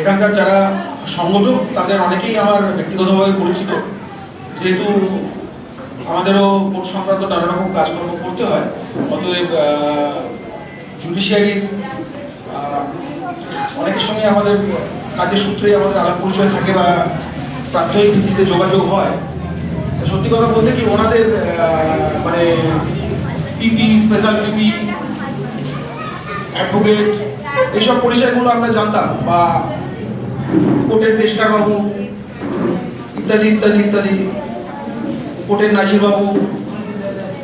এখানকার যারা সংগঠক, তাদের অনেকেই আমার ব্যক্তিগতভাবে পরিচিত। যেহেতু আমাদেরও ভোট সংক্রান্ত নানা রকম কাজকর্ম করতে হয়, অতএব জুডিশিয়ারির অনেকের সঙ্গে আমাদের কাজের সূত্রে আমাদের আলাপ পরিচয় থাকে বা প্রাত্যহিক ভিত্তিতে যোগাযোগ হয়। সত্যি কথা বলতে কি, ওনাদের মানে পিপি স্পেশাল পিপি অ্যাডভোকেট এইসব পরিচয়গুলো আমরা জানতাম বা কোর্টের রেজিস্ট্রার বাবু ইত্যাদি ইত্যাদি ইত্যাদি। কোর্টের নাজির বাবু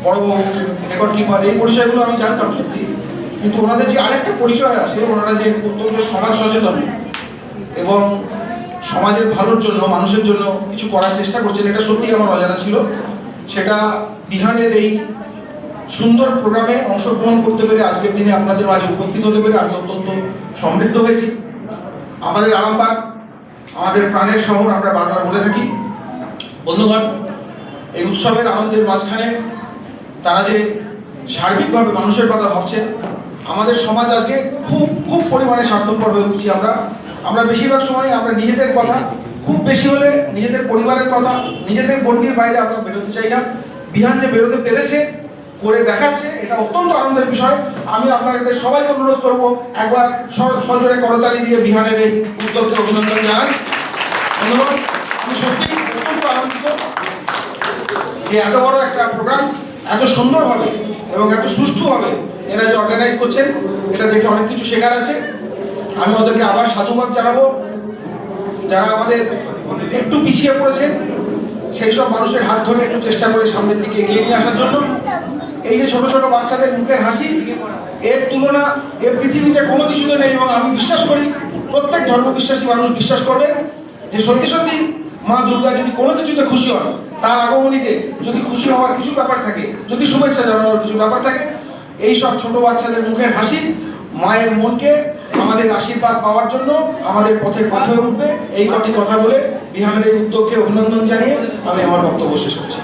বড়বাবু রেকর্ড কিপার এই পরিচয়গুলো আমি জানতাম সত্যি। কিন্তু ওনাদের যে আরেকটা পরিচয় আছে, ওনারা যে অত্যন্ত সমাজ সচেতন এবং সমাজের ভালোর জন্য, মানুষের জন্য কিছু করার চেষ্টা করছেন, এটা সত্যি আমার অজানা ছিল। সেটা বিহানের এই সুন্দর প্রোগ্রামে অংশগ্রহণ করতে পেরে আজকের দিনে আপনাদের মাঝে উপস্থিত হতে পেরে আমি অত্যন্ত সমৃদ্ধ হয়েছি। আমাদের আরামবাগ, আমাদের প্রাণের শহর আমরা বারবার বলে থাকি। বন্ধুগণ, এই উৎসবের আনন্দের মাঝখানে তারা যে সার্বিকভাবে মানুষের কথা ভাবছে আমাদের সমাজ আজকে খুব খুব পরিমাণে স্বার্থপর হয়ে উঠছি আমরা। আমরা বেশিরভাগ সময় আমরা নিজেদের কথা, খুব বেশি হলে নিজেদের পরিবারের কথা, নিজেদের বন্ডির বাইরে আমরা বেরোতে চাই না। বিহান যে বেরোতে পেরেছে করে দেখাচ্ছে, এটা অত্যন্ত আনন্দের বিষয়। আমি আপনাদের সবাইকে অনুরোধ করব, একবার সজোরে করতালি দিয়ে বিহারের এই উদ্যোগকে অভিনন্দন জানাই। ধন্যবাদ। আমি সত্যি অত্যন্ত আনন্দিত যে এত বড় একটা প্রোগ্রাম এত সুন্দরভাবে এবং এত সুষ্ঠুভাবে এরা যে অর্গানাইজ করছেন, এটা দেখে অনেক কিছু শেখার আছে। আমি ওদেরকে আবার সাধুবাদ জানাব। যারা আমাদের একটু পিছিয়ে পড়েছেন, সেই সব মানুষের হাত ধরে একটু চেষ্টা করে সামনের দিকে এগিয়ে নিয়ে আসার জন্য। এই যে ছোট ছোট বাচ্চাদের মুখের হাসি, এর তুলনা এ পৃথিবীতে কোনো কিছুতে নেই এবং আমি বিশ্বাস করি প্রত্যেক ধর্মবিশ্বাসী মানুষ বিশ্বাস করবে যে সত্যি সত্যি মা দুর্গা যদি কোনো কিছুতে খুশি হন, তার আগমনীতে যদি খুশি হওয়ার কিছু ব্যাপার থাকে, যদি শুভেচ্ছা জানানোর কিছু ব্যাপার থাকে, এই সব ছোট বাচ্চাদের মুখের হাসি মায়ের মনকে আমাদের আশীর্বাদ পাওয়ার জন্য আমাদের পথের পথে উঠবে। এই কটি কথা বলে বিহারের এই উদ্যোগকে অভিনন্দন জানিয়ে আমি আমার বক্তব্য শেষ করছি।